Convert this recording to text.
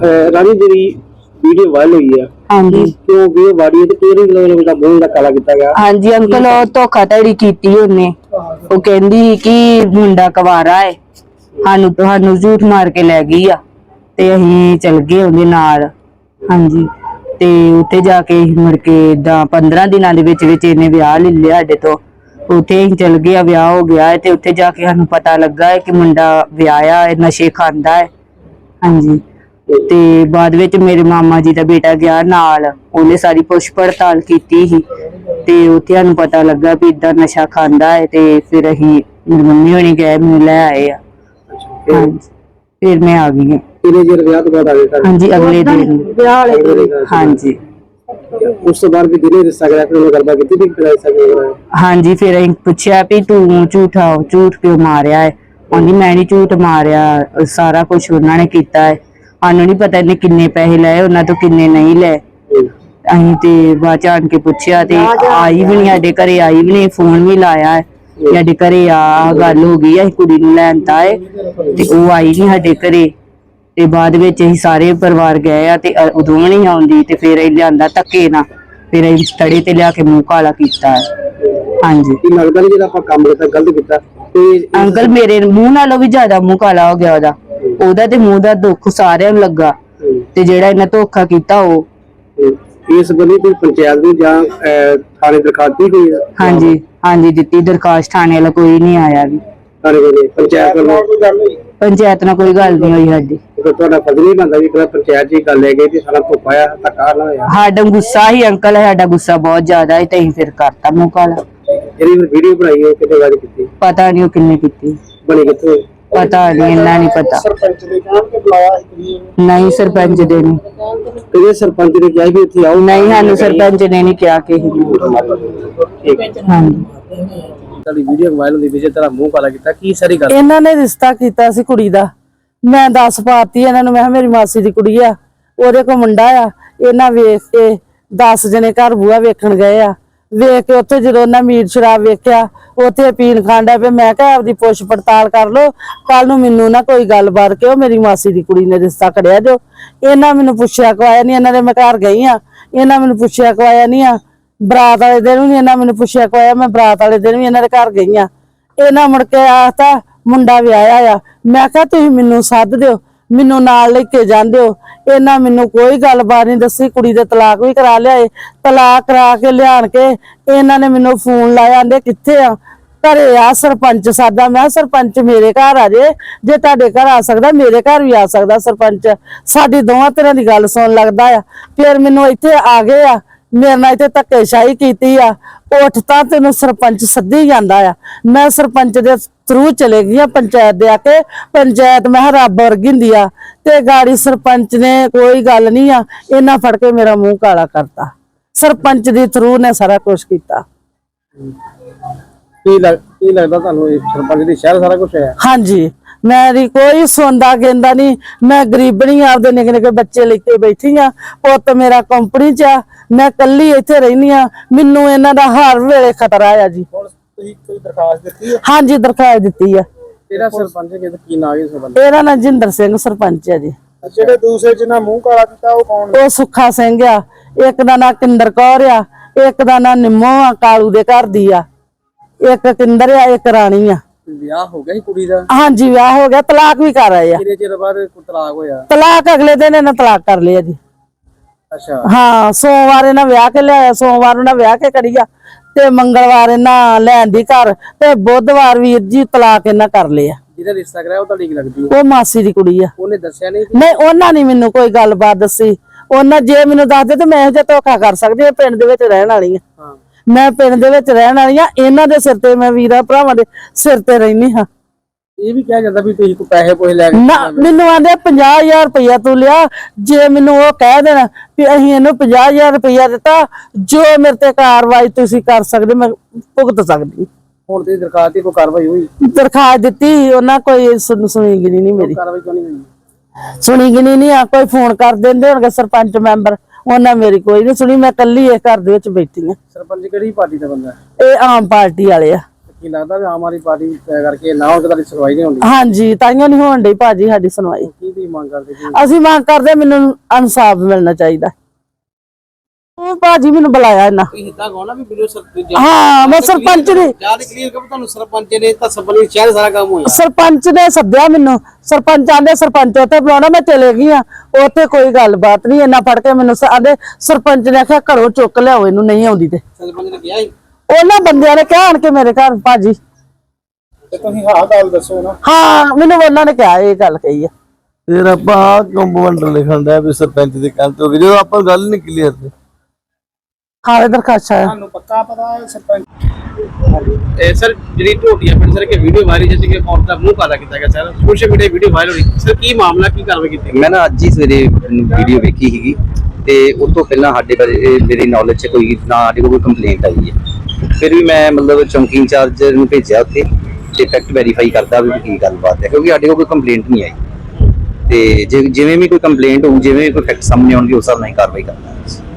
ਅਹ ਰਾਣੀ ਜਿਹੜੀ video viral ਹੋਈ ਆ। ਹਾਂਜੀ। ਕਿਉਂ ਵੀਡੀਓ ਵਾੜੀ ਤੇ ਕਿਹੜੀ ਗੱਲ ਵਿੱਚ ਬਹੁਤ ਦਾ ਕਾਲਾ ਕੀਤਾ ਗਿਆ? ਹਾਂਜੀ ਅੰਕਲ ਉਹ ਧੋਖਾਧੜੀ ਕੀਤੀ ਉਹਨੇ। ਉਹ ਕਹਿੰਦੀ ਕਿ ਮੁੰਡਾ ਕੁਵਾਰਾ ਹੈ ਸਾਨੂੰ ਤੁਹਾਨੂੰ ਝੂਠ ਮਾਰ ਕੇ ਲੈ ਗਈ ਆ। ਤੇ ਅਸੀਂ ਚਲ ਗਏ ਉਹਦੇ ਨਾਲ। ਹਾਂਜੀ। ਤੇ ਉੱਥੇ ਜਾ ਕੇ ਅਸੀਂ ਮੁੜ ਕੇ ਦਾ 15 ਦਿਨਾਂ ਦੇ ਵਿੱਚ ਵਿੱਚ ਇਹਨੇ ਵਿਆਹ ਲੈ ਲਿਆ ਸਾਡੇ ਤੋਂ। ਉੱਥੇ ਅਸੀਂ ਚਲ ਗਏ ਆ ਵਿਆਹ ਹੋ ਗਿਆ ਹੈ ਤੇ ਉੱਥੇ ਜਾ ਕੇ ਸਾਨੂੰ ਪਤਾ ਲੱਗਾ ਹੈ ਕਿ ਮੁੰਡਾ ਵਿਆਹਿਆ ਹੈ ਨਸ਼ੇ ਖਾਂਦਾ ਹੈ ਹਾਂਜੀ। ਤੇ ਬਾਅਦ ਵਿੱਚ ਮੇਰੇ ਮਾਮਾ ਜੀ ਦਾ ਬੇਟਾ ਗਿਆ ਨਾਲ। ਉਹਨੇ ਸਾਰੀ ਪੁੱਛ ਪੜਤਾਲ ਕੀਤੀ ਸੀ ਤੇ ਉੱਥੇ ਸਾਨੂੰ ਪਤਾ ਲੱਗਾ ਵੀ ਇਦਾਂ ਨਸ਼ਾ ਖਾਂਦਾ ਹੈ ਤੇ ਫਿਰ ਅਸੀਂ ਮੇਰੀ ਮੰਮੀ ਹੋਣੀ ਗਏ ਮੈਨੂੰ ਲੈ ਆਏ ਆ। ਹਾਂਜੀ। ਫਿਰ ਮੈਂ ਆ ਗਈ ਹਾਂ। ਕਿੰਨੇ ਚਿਰ ਵਿਆਹ ਤੋਂ ਬਾਅਦ ਆ ਗਏ ਘਰ? ਹਾਂਜੀ ਅਗਲੇ ਦਿਨ। ਵਿਆਹ ਵਾਲੇ ਹਾਂਜੀ। ਉਸ ਤੋਂ ਬਾਅਦ ਵੀ ਦਿਨੇ ਰਿਸ਼ਤਾ ਕਰਿਆ ਫਿਰ ਉਹਨੇ ਗੱਲਬਾਤ ਕੀਤੀ ਵੀ ਕਿਹੜਾ ਰਿਸ਼ਤਾ ਕਰਿਆ ਹਾਂਜੀ ਫਿਰ ਅਸੀਂ ਪੁੱਛਿਆ ਵੀ ਤੂੰ ਝੂਠਾ ਝੂਠ ਕਿਉਂ ਮਾਰਿਆ ਹੈ? ਉਹਦੀ ਮੈਂ ਨਹੀਂ ਝੂਠ ਮਾਰਿਆ ਸਾਰਾ ਕੁਝ ਉਹਨਾਂ ਨੇ ਕੀਤਾ ਹੈ। ਸਾਨੂੰ ਨਹੀਂ ਪਤਾ ਇਹਨੇ ਕਿੰਨੇ ਪੈਸੇ ਲਏ ਉਹਨਾਂ ਤੋਂ ਕਿੰਨੇ ਨਹੀਂ ਲਏ। ਅਸੀਂ ਤੇ ਬਾਅਦ ਚ ਆਣ ਕੇ ਪੁੱਛਿਆ ਤੇ ਆਈ ਵੀ ਨਹੀਂ ਸਾਡੇ ਘਰੇ ਆਈ ਵੀ ਨਹੀਂ ਫੋਨ ਵੀ ਲਾਇਆ ਹੈ ਵੀ ਸਾਡੇ ਘਰੇ ਆ ਆਹ ਗੱਲ ਹੋ ਗਈ ਹੈ ਅਸੀਂ ਕੁੜੀ ਨੂੰ ਲੈਣ ਤਾਂ ਆਏ ਤੇ ਉਹ ਆਈ ਨਹੀਂ ਸਾਡੇ ਘਰੇ। ਤੇ ਬਾਅਦ ਵਿੱਚ ਅਸੀਂ ਸਾਰੇ ਪਰਿਵਾਰ ਗਏ ਆ ਤੇ ਅ- ਉਦੋਂ ਵੀ ਨਹੀਂ ਆਉਂਦੀ ਤੇ ਫਿਰ ਇਹ ਲਿਆਂਦਾ ਧੱਕੇ ਨਾਲ। ਫਿਰ ਅਸੀਂ ਤੜੇ ਤੇ ਲਿਆ ਕੇ ਮੂੰਹ ਕਾਲਾ ਕੀਤਾ ਹੈ। ਹਾਂਜੀ। ਕੀ ਲੱਗਦਾ ਨਹੀਂ ਜਿਹੜਾ ਆਪਾਂ ਕੰਮ ਕੀਤਾ ਗਲਤ ਕੀਤਾ? ਤੇ ਅੰਕਲ ਮੇਰੇ ਮੂੰਹ ਨਾਲੋਂ ਵੀ ਜ਼ਿਆਦਾ ਮੂੰਹ ਕਾਲਾ ਹੋ ਗਿਆ ਉਹਦਾ। ਉਹਦਾ ਤੇ ਮੂੰਹ ਦਾ ਦੁੱਖ ਸਾਰਿਆਂ ਨੂੰ ਲੱਗਾ ਤੇ ਜਿਹੜਾ ਇਹਨਾਂ ਧੋਖਾ ਕੀਤਾ ਉਹ। ਇਸ ਬੰਦੇ ਕੋਈ ਪੰਚਾਇਤ ਨੂੰ ਜਾਂ ਥਾਣੇ ਦਰਖਾਸਤ ਦਿੱਤੀ ਹੋਈ ਹੈ ਹਾਂਜੀ ਹਾਂਜੀ ਦਿੱਤੀ ਦਰਖਾਸਤ ਥਾਣੇ ਵਾਲਾ ਕੋਈ ਨਹੀਂ ਆਇਆ ਵੀ। ਪੰਚਾਇਤ ਨਾਲ ਕੋਈ ਗੱਲ ਨਹੀਂ ਹੋਈ ਸਾਡੀ। ਤੁਹਾਡਾ ਫਰਜ਼ ਨਹੀਂ ਬਣਦਾ ਵੀ ਪੰਚਾਇਤ ਜੀ ਗੱਲ ਲੈ ਗਈ ਤੇ ਸਾਰਾ ਧੋਖਾ ਪਾਇਆ ਧੱਕਾ ਨਾ ਹੋਇਆ? ਸਾਡਾ ਗੁੱਸਾ ਹੀ ਅੰਕਲ ਸਾਡਾ ਗੁੱਸਾ ਬਹੁਤ ਜ਼ਿਆਦਾ ਹੈ ਤੇ ਫਿਰ ਕਰਤਾ ਮੂੰਹ ਕਾਲਾ। ਫਿਰ ਵੀਡੀਓ ਬਣਾਈ ਉਹ ਕਿਤੇ ਵਾਰੀ ਕੀਤੀ? ਪਤਾ ਨਹੀਂ ਉਹ ਕਿੰਨੇ ਕੀਤੀ। ਬਣੀ ਕਿੱਥੇ? ਪਤਾ ਨਹੀਂ ਇੰਨਾ ਨਹੀਂ ਪਤਾ। ਸਰਪੰਚ ਦੇ ਕਹਿਣ ਤੇ ਬੁਲਾਇਆ ਨਹੀਂ ਸਰਪੰਚ ਦੇ ਨਹੀਂ। ਤੇ ਸਰਪੰਚ ਨੇ ਕਿਹਾ ਵੀ ਇੱਥੇ ਆਓ? ਨਹੀਂ ਸਾਨੂੰ ਸਰਪੰਚ ਨੇ ਨਹੀਂ ਕਿਹਾ ਕਿ ਠੀਕ ਹੈ ਹਾਂਜੀ। ਤੁਹਾਡੀ ਵੀਡੀਓ ਵਾਇਰਲ ਹੁੰਦੀ ਵੀ ਜੇ ਤੇਰਾ ਮੂੰਹ ਕਾਲਾ ਕੀਤਾ ਕੀ ਸਾਰੀ ਗੱਲ? ਇਹਨਾਂ ਨੇ ਰਿਸ਼ਤਾ ਕੀਤਾ ਸੀ ਕੁੜੀ ਦਾ। ਮੈਂ ਦੱਸ ਪਾਤੀ ਇਹਨਾਂ ਨੂੰ ਮੈਂ ਕਿਹਾ ਮੇਰੀ ਮਾਸੀ ਦੀ ਕੁੜੀ ਆ ਉਹਦੇ ਕੋਲ ਮੁੰਡਾ ਆ। ਇਹਨਾਂ ਵੇਖ ਕੇ 10 ਜਣੇ ਘਰ ਬੂਆ ਵੇਖਣ ਗਏ ਆ। ਵੇਖ ਕੇ ਉੱਥੇ ਜਦੋਂ ਉਹਨਾਂ ਮੀਟ ਸ਼ਰਾਬ ਵੇਖਿਆ, ਉੱਥੇ ਪੀਣ ਖਾਂਦਾ ਪਏ ਮੈਂ ਕਿਹਾ ਆਪਦੀ ਪੁੱਛ ਪੜਤਾਲ ਕਰ ਲਓ ਕੱਲ ਨੂੰ ਮੈਨੂੰ ਨਾ ਕੋਈ ਗੱਲਬਾਤ ਕਿਉਂ ਮੇਰੀ ਮਾਸੀ ਦੀ ਕੁੜੀ ਨੇ ਰਿਸ਼ਤਾ ਕਰਿਆ ਜੋ। ਇਹਨਾਂ ਮੈਨੂੰ ਪੁੱਛਿਆ ਕਵਾਇਆ ਨਹੀਂ ਇਹਨਾਂ ਦੇ ਮੈਂ ਘਰ ਗਈ ਆ ਇਹਨਾਂ ਮੈਨੂੰ ਪੁੱਛਿਆ ਕਵਾਇਆ ਨਹੀਂ ਆ। ਬਰਾਤ ਵਾਲੇ ਦਿਨ ਵੀ ਇਹਨਾਂ ਮੈਨੂੰ ਪੁੱਛਿਆ ਕਵਾਇਆ ਮੈਂ ਬਰਾਤ ਵਾਲੇ ਦਿਨ ਵੀ ਇਹਨਾਂ ਦੇ ਘਰ ਗਈ ਆ ਇਹਨਾਂ ਮੁੜ ਕੇ ਆਖਤਾ, ਮੁੰਡਾ ਵਿਆਹਿਆ ਆ। ਮੈਂ ਕਿਹਾ ਤੁਸੀਂ ਮੈਨੂੰ ਸੱਦ ਦਿਓ। ਮੈਨੂੰ ਨਾਲ ਲੈ ਕੇ ਜਾਂਦੇ ਹੋ ਇਹਨਾਂ ਮੈਨੂੰ ਕੋਈ ਗੱਲਬਾਤ ਨਹੀਂ ਦੱਸੀ, ਕੁੜੀ ਦੇ ਤਲਾਕ ਵੀ ਕਰਾ ਲਿਆਏ, ਤਲਾਕ ਕਰਾ ਕੇ ਲਿਆਣ ਕੇ ਇਹਨਾਂ ਨੇ ਮੈਨੂੰ ਫੋਨ ਲਾਇਆ, ਆਂਦੇ ਕਿੱਥੇ ਆ? ਘਰੇ ਆ ਸਰਪੰਚ ਸਾਦਾ ਮੈਂ ਕਿਹਾ, ਸਰਪੰਚ ਮੇਰੇ ਘਰ ਆ ਜੇ। ਜੇ ਤੁਹਾਡੇ ਘਰ ਆ ਸਕਦਾ, ਮੇਰੇ ਘਰ ਵੀ ਆ ਸਕਦਾ ਸਰਪੰਚ। ਸਾਡੀ ਦੋਵਾਂ ਤਰ੍ਹਾਂ ਦੀ ਗੱਲ ਸੁਣ ਲੱਗਦਾ ਆ। ਫਿਰ ਮੈਨੂੰ ਇੱਥੇ ਆ ਗਏ ਆ। ਮੇਰੇ ਨਾਲ ਇੱਥੇ ਧੱਕੇਸ਼ਾਹੀ ਕੀਤੀ ਆ। ਉੱਠ ਤਾਂ ਤੈਨੂੰ ਸਰਪੰਚ ਸੱਦੀ ਜਾਂਦਾ ਆ। ਮੈਂ ਸਰਪੰਚ ਦੇ ਥਰੂ ਚਲੇ ਗਈ ਆ ਪੰਚਾਇਤ ਦੇ ਆ ਕੇ। ਪੰਚਾਇਤ ਮੈਂ ਰੱਬ ਵਰਗੀ ਹੁੰਦੀ ਆ। ਤੇ ਗਾੜੀ ਸਰਪੰਚ ਨੇ ਕੋਈ ਗੱਲ ਨਹੀਂ ਆ। ਇਹਨਾਂ ਫੜ ਕੇ ਮੇਰਾ ਮੂੰਹ ਕਾਲਾ ਕਰਤਾ। ਸਰਪੰਚ ਦੇ ਥਰੂ ਨੇ ਸਾਰਾ ਕੁਝ ਕੀਤਾ। ਕੀ ਲੱਗ ਕੀ ਲੱਗਦਾ ਤੁਹਾਨੂੰ ਇਹ ਸਰਪੰਚ ਦੇ ਸ਼ਹਿਰ ਸਾਰਾ ਕੁਝ ਹੈ ਹਾਂਜੀ। ਮੇਰੀ ਕੋਈ ਸੁਣਦਾ ਕਹਿੰਦਾ ਨਹੀਂ। ਮੈਂ ਗਰੀਬਣੀ ਆਪਦੇ ਨਿੱਕੇ ਨਿੱਕੇ ਬੱਚੇ ਲੈ ਕੇ ਬੈਠੀ ਆ। ਪੁੱਤ ਮੇਰਾ ਕੰਪਨੀ ਚ ਆ ਮੈਂ ਕੱਲੀ ਇੱਥੇ ਰਹਿਨੀ ਆ। ਮੈਨੂੰ ਇਹਨਾਂ ਦਾ ਹਰ ਵੇਲੇ ਖਤਰਾ ਆ ਜੀ। ਹੁਣ ਤੁਸੀਂ ਕੋਈ ਦਰਖਾਸਤ ਦਿੱਤੀ ਹੈ? ਹਾਂਜੀ ਦਰਖਾਸਤ ਦਿੱਤੀ ਆ। ਤੇਰਾ ਸਰਪੰਚ ਕਿਤੇ ਕੀ ਨਾਂ ਹੈ ਸਰਪੰਚ? ਇਹਦਾ ਨਾਂ ਜਿੰਦਰ ਸਿੰਘ ਸਰਪੰਚ ਆ ਜੀ। ਜਿਹੜੇ ਦੂਸਰੇ ਜਿਹਨਾਂ ਮੂੰਹ ਕਾਲਾ ਕੀਤਾ ਉਹ ਕੌਣ ਉਹ ਸੁੱਖਾ ਸਿੰਘ ਆ। ਇੱਕ ਦਾ ਨਾਂ ਕਿੰਦਰ ਕੌਰ ਆ ਇੱਕ ਦਾ ਨਾਂ ਨਿੰਮੋ ਆ ਕਾਲੂ ਦੇ ਘਰ ਦੀ ਆ। ਇੱਕ ਕਿੰਦਰ ਆ ਇੱਕ ਰਾਣੀ ਆ। ਵਿਆਹ ਹੋ ਗਿਆ ਸੀ ਕੁੜੀ ਦਾ? ਹਾਂਜੀ ਵਿਆਹ ਹੋ ਗਿਆ ਤਲਾਕ ਵੀ ਕਰ ਆਏ ਆ। ਕਿੰਨੇ ਚਿਰ ਬਾਅਦ ਤਲਾਕ ਹੋਇਆ? ਤਲਾਕ ਅਗਲੇ ਦਿਨ ਇਹਨਾਂ ਤਲਾਕ ਕਰ ਲਿਆ ਜੀ। ਅੱਛਾ। ਹਾਂ ਸੋਮਵਾਰ ਇਹਨਾਂ ਵਿਆਹ ਕੇ ਲਿਆਇਆ ਸੋਮਵਾਰ ਉਹਨਾਂ ਵਿਆਹ ਕੇ ਕਰੀਆ ਤੇ ਮੰਗਲਵਾਰ ਇਹਨਾਂ ਲੈਣ ਦੀ ਘਰ ਤੇ ਬੁੱਧਵਾਰ ਵੀਰ ਜੀ ਤਲਾਕ ਇਹਨਾਂ ਕਰ ਲਿਆ। ਜਿਹਦਾ ਰਿਸ਼ਤਾ ਕਰਾਇਆ ਉਹ ਤੁਹਾਡੀ ਕੀ ਲੱਗਦੀ ਉਹ ਮਾਸੀ ਦੀ ਕੁੜੀ ਆ। ਉਹਨੇ ਦੱਸਿਆ ਨਹੀਂ ਨਹੀਂ ਉਹਨਾਂ ਨੇ ਮੈਨੂੰ ਕੋਈ ਗੱਲਬਾਤ ਦੱਸੀ। ਉਹਨਾਂ ਜੇ ਮੈਨੂੰ ਦੱਸਦੇ ਤੇ ਮੈਂ ਇਹ ਜਿਹਾ ਧੋਖਾ ਕਰ ਸਕਦੀ ਪਿੰਡ ਦੇ ਵਿੱਚ ਰਹਿਣ ਵਾਲੀ ਆ। ਹਾਂ। ਮੈਂ ਪਿੰਡ ਦੇ ਵਿੱਚ ਰਹਿਣ ਵਾਲੀ ਆ ਇਹਨਾਂ ਦੇ ਸਿਰ ਤੇ ਮੈਂ ਵੀਰਾਂ ਭਰਾਵਾਂ ਦੇ ਸਿਰ ਤੇ ਰਹਿਨੀ ਹਾਂ। ਇਹ ਵੀ ਕਿਹਾ ਜਾਂਦਾ ਵੀ ਤੁਸੀਂ ਕੋਈ ਪੈਸੇ ਪੋਸੇ ਲੈ ਕੇ ਨਾ ਮੈਨੂੰ ਆਂਦੇ 50000 ਰੁਪਇਆ ਤੂੰ ਲਿਆ ਜੇ ਮੈਨੂੰ ਉਹ ਕਹਿ ਦੇਣ ਵੀ ਅਸੀਂ ਇਹਨੂੰ 50000 ਰੁਪਇਆ ਦਿੱਤਾ ਜੋ ਮੇਰੇ ਤੇ ਕਾਰਵਾਈ ਤੁਸੀਂ ਕਰ ਸਕਦੇ ਮੈਂ ਭੁਗਤ ਸਕਦੀ। ਹੁਣ ਤੇ ਦਰਖਾਸਤ ਦੀ ਕੋਈ ਕਾਰਵਾਈ ਹੋਈ? ਦਰਖਾਸਤ ਦਿੱਤੀ ਉਹਨਾਂ ਕੋਈ ਸੁਣ- ਸੁਣੀ ਗਿਣੀ ਨਹੀਂ ਮੇਰੀ। ਕਾਰਵਾਈ ਕਿਉਂ ਨਹੀਂ ਹੋਈ? ਸੁਣੀ ਗਿਣੀ ਨਹੀਂ ਆ ਕੋਈ ਫੋਨ ਕਰ ਦਿੰਦੇ ਹੋਣਗੇ ਸਰਪੰਚ ਮੈਂਬਰ। ਉਹਨਾਂ ਮੇਰੀ ਕੋਈ ਨਹੀਂ ਸੁਣੀ ਮੈਂ ਕੱਲੀ ਇਹ ਘਰ ਦੇ ਵਿੱਚ ਬੈਠੀ ਆ ਸਰਪੰਚ ਕਿਹੜੀ ਪਾਰਟੀ ਦਾ ਬੰਦਾ? ਹੈ? ਇਹ ਆਮ ਪਾਰਟੀ ਵਾਲੇ ਆ। ਕੀ ਲੱਗਦਾ ਵੀ ਆਮ ਆਦਮੀ ਪਾਰਟੀ ਤੈਅ ਕਰਕੇ ਨਾ ਉਹ ਤੁਹਾਡੀ ਸੁਣਵਾਈ ਨਹੀਂ ਹੁੰਦੀ? ਹਾਂਜੀ ਤਾਈਓ ਨਹੀਂ ਹੋਣ ਡਈ ਭਾਜੀ ਸਾਡੀ ਸੁਣਵਾਈ। ਕੀ ਤੁਸੀਂ ਮੰਗ ਕਰਦੇ ਅਸੀਂ ਮੰਗ ਕਰਦੇ ਮੈਨੂੰ ਇਨਸਾਫ ਮਿਲਣਾ ਚਾਹੀਦਾ। ਭਾਜੀ ਮੈਨੂੰ ਬੁਲਾਇਆ ਇਹਨਾਂ। ਤੁਸੀਂ ਇਦਾਂ ਕਹੋ ਨਾ ਵੀ ਵੀਡੀਓ ਸਰ ਹਾਂ ਮੈਂ ਸਰਪੰਚ ਨੇ ਜ਼ਿਆਦਾ ਕਲੀਅਰ ਕਰ ਤੁਹਾਨੂੰ ਸਰਪੰਚ ਨੇ ਤਾਂ ਸਬਲੀ ਸ਼ਹਿਰ ਸਾਰਾ ਕੰਮ ਹੋਇਆ। ਸਰਪੰਚ ਨੇ ਸੱਦਿਆ ਮੈਨੂੰ। ਸਰਪੰਚ ਆਂਦੇ ਸਰਪੰਚ ਉੱਥੇ ਬੁਲਾਉਣਾ ਮੈਂ ਚਲੇ ਗਈ ਆ ਉੱਥੇ ਕੋਈ ਗੱਲਬਾਤ ਨਹੀਂ ਇਹਨਾਂ ਫੜ ਕੇ ਮੈਨੂੰ ਆਂਦੇ ਸਰਪੰਚ ਨੇ ਆਖਿਆ ਘਰੋਂ ਚੁੱਕ ਲਿਆਓ ਇਹਨੂੰ ਨਹੀਂ ਆਉਂਦੀ ਤੇ। ਸਰਪੰਚ ਨੇ ਕਿਹਾ ਸੀ? ਉਹਨਾਂ ਬੰਦਿਆਂ ਨੇ ਕਿਹਾ ਆਣ ਕੇ ਮੇਰੇ ਘਰ ਭਾਜੀ। ਤੇ ਤੁਸੀਂ ਹਾਂ ਗੱਲ ਦੱਸੋ ਨਾ। ਹਾਂ ਮੈਨੂੰ ਉਹਨਾਂ ਨੇ ਕਿਹਾ ਇਹ ਗੱਲ ਕਹੀ ਆ। ਫਿਰ ਆਪਾਂ ਕੰਪਾਊਂਡਰ ਲਿਖਣ ਦਾ ਵੀ ਸਰਪੰਚ ਦੇ ਕੰਨ ਤੋਂ ਜਦੋਂ ਆਪਾਂ ਗੱਲ ਨਹੀਂ ਕਲੀਅਰ ਤੇ। ਖਾਲੇ ਦਰਖਾਸਤ ਆਇਆ। ਤੁਹਾਨੂੰ ਪੱਕਾ ਪਤਾ ਹੈ ਸਰਪੰਚ? ਇਹ ਸਰ ਜਿਹੜੀ ਢੋਟੀਆ ਪਿੰਡ ਸਰ ਕੇ ਵੀਡੀਓ ਵਾਇਰਲ ਜਿਸ ਕਿ ਔਰਤ ਦਾ ਮੂੰਹ ਕਾਲਾ ਕੀਤਾ ਗਿਆ sir. Social media video viral ਹੋਈ। ਸਰ ਕੀ ਮਾਮਲਾ ਕੀ ਕਾਰਵਾਈ ਕੀਤੀ ਮੈਂ ਨਾ ਅੱਜ ਹੀ ਸਵੇਰੇ ਵੀਡੀਓ ਵੇਖੀ ਸੀਗੀ ਤੇ ਉਸ ਤੋਂ ਪਹਿਲਾਂ ਸਾਡੇ ਕੋਲ ਇਹ ਮੇਰੀ ਨੌਲੇਜ 'ਚ ਕੋਈ ਨਾ ਸਾਡੇ ਕੋਲ ਕੋਈ ਕੰਪਲੇਂਟ ਆਈ ਹੈ। ਫਿਰ ਵੀ ਮੈਂ ਮਤਲਬ ਚੌਂਕੀ ਇੰਚਾਰਜ ਨੂੰ ਭੇਜਿਆ ਉੱਥੇ ਤੇ ਫੈਕਟ ਵੈਰੀਫਾਈ ਕਰਦਾ ਵੀ ਕੀ ਗੱਲਬਾਤ ਹੈ ਕਿਉਂਕਿ ਸਾਡੇ ਕੋਲ ਕੋਈ ਕੰਪਲੇਂਟ ਨਹੀਂ ਆਈ। ਤੇ ਜੇ- ਜਿਵੇਂ ਵੀ ਕੋਈ ਕੰਪਲੇਂਟ ਹੋਊ ਜਿਵੇਂ ਵੀ ਕੋਈ ਫੈਕਟ ਸਾਹਮਣੇ ਆਉਣਗੇ ਉਸ ਹਿਸਾਬ ਨਾਲ ਹੀ ਕਾਰਵਾਈ ਕਰਨਾ ਹੈ।